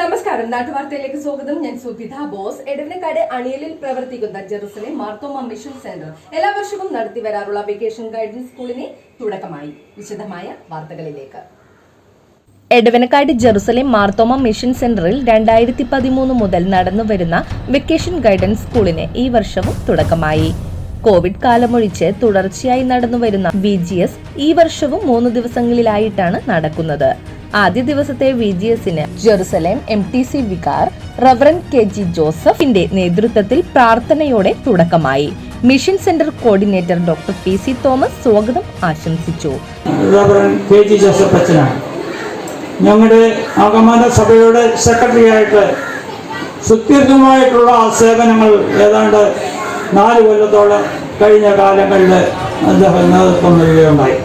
നമസ്കാരം. നാട്ടുവാർത്തയിലേക്ക് സ്വാഗതം. ഞാൻ സുവിധ ബോസ്. എടവനക്കാട് അണിയലിൽ പ്രവർത്തിക്കുന്ന ജെറുസലേം മാർത്തോമ മിഷൻ സെന്റർ എല്ലാ വർഷവും നടത്തി വരാറുള്ള വെക്കേഷൻ ഗൈഡൻസ് സ്കൂളിനെ തുടക്കമായി. വിശദമായ വാർത്തകളിലേക്ക്. എടവനക്കാട് ജെറുസലേം മാർത്തോമ മിഷൻ സെന്ററിൽ രണ്ടായിരത്തി പതിമൂന്ന് മുതൽ നടന്നുവരുന്ന വെക്കേഷൻ ഗൈഡൻസ് സ്കൂളിന് ഈ വർഷവും തുടക്കമായി. കോവിഡ് കാലമൊഴിച്ച് തുടർച്ചയായി നടന്നുവരുന്ന വി ഈ വർഷവും മൂന്ന് ദിവസങ്ങളിലായിട്ടാണ് നടക്കുന്നത്. ആദ്യ ദിവസത്തെ വി ജി എസിന് Jerusalem M T C vicar reverend K G ജോസഫിന്റെ നേതൃത്വത്തിൽ പ്രാർത്ഥനയോടെ തുടക്കമായി. Mission centre coordinator doctor P C Thomas സ്വാഗതം ആശംസിച്ചു. ജോസഫ് ഞങ്ങളുടെ ആഗമന സഭയുടെ സെക്രട്ടറി ആയിട്ട് സുദീർഘമായിട്ടുള്ള സേവനങ്ങൾ ഏതാണ്ട് നാല് കൊല്ലത്തോളം കഴിഞ്ഞ കാലങ്ങളിൽ അദ്ദേഹം നേതൃത്വം നൽകുകയുണ്ടായി.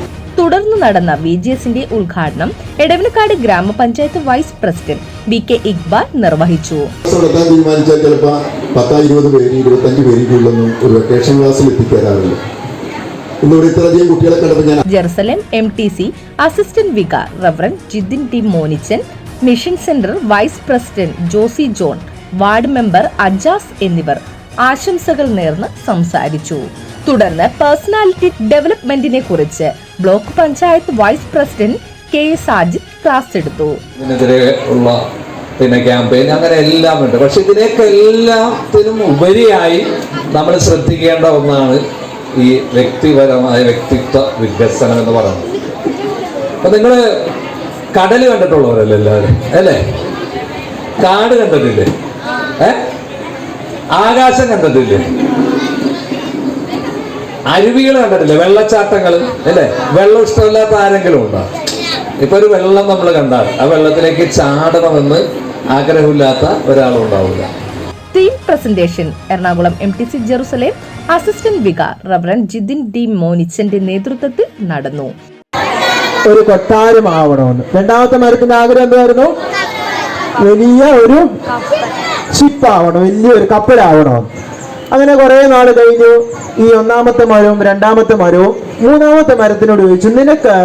തുടർന്ന് നടന്ന വി ജി എസിന്റെ ഉദ്ഘാടനം എടവനക്കാട് ഗ്രാമപഞ്ചായത്ത് vice president B K Iqbal നിർവഹിച്ചു. തീരുമാനിച്ചാൽ ചിലപ്പോൾ പത്താ ഇരുപത് പേര് ഇരുപത്തഞ്ച് പേരിക്കുള്ളൊന്നും ഒരു വെക്കേഷൻ ക്ലാസ്സിൽ എത്തിച്ചേരാറില്ല ഇന്നിവിടെ ഇത്രയധികം കുട്ടികളെ കണ്ടപ്പോൾ ഞാൻ Jerusalem M T C assistant vicar reverend Jithin T Monichan mission centre vice president Josy John ward member Ajas എന്നിവർ ആശംസകൾ നേർന്ന് സംസാരിച്ചു. തുടർന്ന് പേഴ്സണാലിറ്റി ഡെവലപ്മെന്റിനെ കുറിച്ച് block panchayat vice president K S Sajid class എടുത്തു. ഉള്ള പിന്നെ ക്യാമ്പയിൻ അങ്ങനെ എല്ലാം ഉണ്ട്. പക്ഷെ ഇതിനൊക്കെ എല്ലാത്തിനും ഉപരിയായി നമ്മൾ ശ്രദ്ധിക്കേണ്ട ഒന്നാണ് ഈ വ്യക്തിപരമായ വ്യക്തിത്വ വികസനം എന്ന് പറയുന്നത്. അപ്പൊ നിങ്ങൾ കടൽ കണ്ടിട്ടുള്ളവരല്ലേ എല്ലാവരും? അല്ലേ? കാട് കണ്ടിട്ടില്ലേ? ഏ? ആകാശം കണ്ടിട്ടില്ലേ? അരുവികൾ കണ്ടിട്ടില്ലേ? വെള്ളച്ചാട്ടങ്ങൾ അല്ലേ? വെള്ളം ഇഷ്ടമില്ലാത്ത ആരെങ്കിലും ഉണ്ടോ? ഇപ്പൊ ഒരു വെള്ളം നമ്മൾ കണ്ടാൽ ആ വെള്ളത്തിലേക്ക് ചാടണമെന്ന് ആഗ്രഹമില്ലാത്ത ഒരാളും ഉണ്ടാവില്ല theme presentation Ernakulam M T C Jerusalem assistant vicar reverend Jithin D മോനിച്ചന്റെ നേതൃത്വത്തിൽ നടന്നു. ഒരു കൊട്ടാരമാവണമെന്ന്. രണ്ടാമത്തെ മരത്തിന്റെ ആഗ്രഹം എന്തായിരുന്നു? വലിയ ഒരു ഷിപ്പാവണം വലിയൊരു കപ്പലാവണമെന്ന് അങ്ങനെ കുറെ നാൾ കഴിഞ്ഞു. ഈ ഒന്നാമത്തെ മരവും രണ്ടാമത്തെ മരവും മൂന്നാമത്തെ മരത്തിനോട് ചോദിച്ചു നിനക്ക്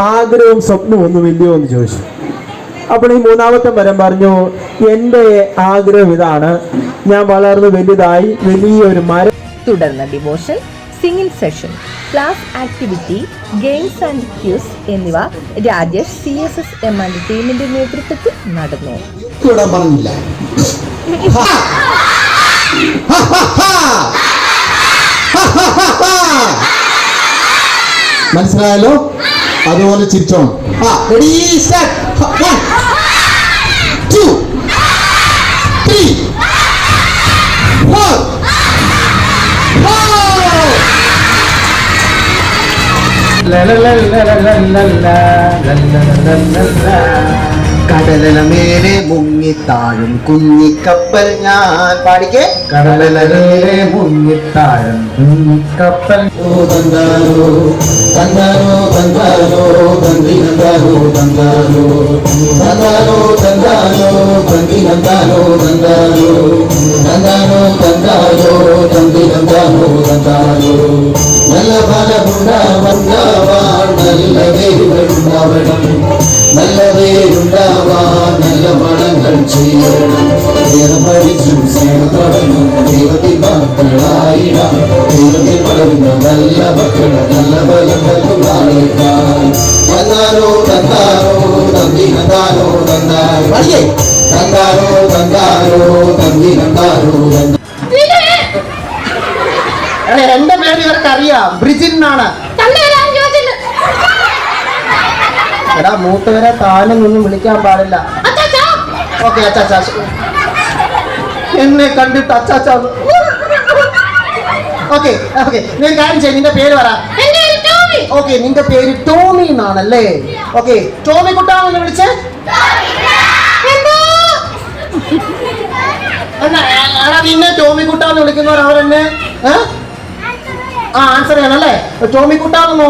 ആഗ്രഹവും സ്വപ്നവും ഒന്നുമില്ലയോ എന്ന് ചോദിച്ചു. അപ്പോൾ ഈ മൂന്നാമത്തെ മരം പറഞ്ഞു എന്റെ ആഗ്രഹം ഇതാണ്. ഞാൻ വളർന്ന് വലുതായി വലിയൊരു മരം. തുടർന്ന് devotion singing session class activity games and quiz എന്നിവ Rajesh C S S M and ടീമിന്റെ നേതൃത്വത്തിൽ നടന്നു. പറഞ്ഞില്ല. മനസ്സിലായല്ലോ അതുപോലെ ചിരിച്ചോണം ആ ready one two three four കടലല മേലെ മുങ്ങിത്താഴും കുഞ്ഞിക്കപ്പൽ ഞാൻ. പാടിക്കേ. കടലല മേലെ മുങ്ങിത്താഴും കുഞ്ഞിക്കപ്പൽ. തന്താനോ തന്താനോ ബന്ദി തന്തിനന്താനോ തന്താനോ തന്താനോ തന്താനോ ബന്ദി തന്താനോ തന്താനോ തന്താനോ തന്തിനന്താനോ ബന്ദി നല്ല ഫലമുണ്ടാവാൻ നല്ല വേരുകളുണ്ടാവണം നല്ല ചെയ്യണം വേറെ പഠിച്ചും സ്നേഹത്തോടണം ദൈവത്തിൻ മക്കളായിടാം ദൈവത്തിൽ വളരുന്ന നല്ല മക്കളെ നല്ല ബലം നൽകുവാനേക്കാൻ തന്നാരോ തന്നാരോ തന്തിനന്താരോ തന്നാരോ വഴിയേ തന്നാരോ തന്നാരോ തന്തിനന്താരോ തന്നാരോ എടാ, എന്റെ പേര് ഇവർക്ക് അറിയാം. ബ്രിജിൻ എന്നാണ് എടാ മൂത്തവരെ താനും ഒന്നും വിളിക്കാൻ പാടില്ല. ഓക്കെ അച്ചാച്ചാ. എന്നെ കണ്ടിട്ട് അച്ചാച്ചാ. ഓക്കെ ഓക്കെ ഞാൻ കാര്യം ചെയ്യും നിന്റെ പേര് പറ. ഓക്കെ നിന്റെ പേര് ടോമി എന്നാണല്ലേ? ഓക്കെ ടോമി കുട്ടാണെന്ന് വിളിച്ചേ? എന്നാ, എടാ നിന്നെ ടോമി കുട്ടാന്ന് വിളിക്കുന്നവർ അവരെന്നെ ആ ആൻസർ ചെയ്യണം അല്ലേ? ടോമി കുട്ടാന്ന്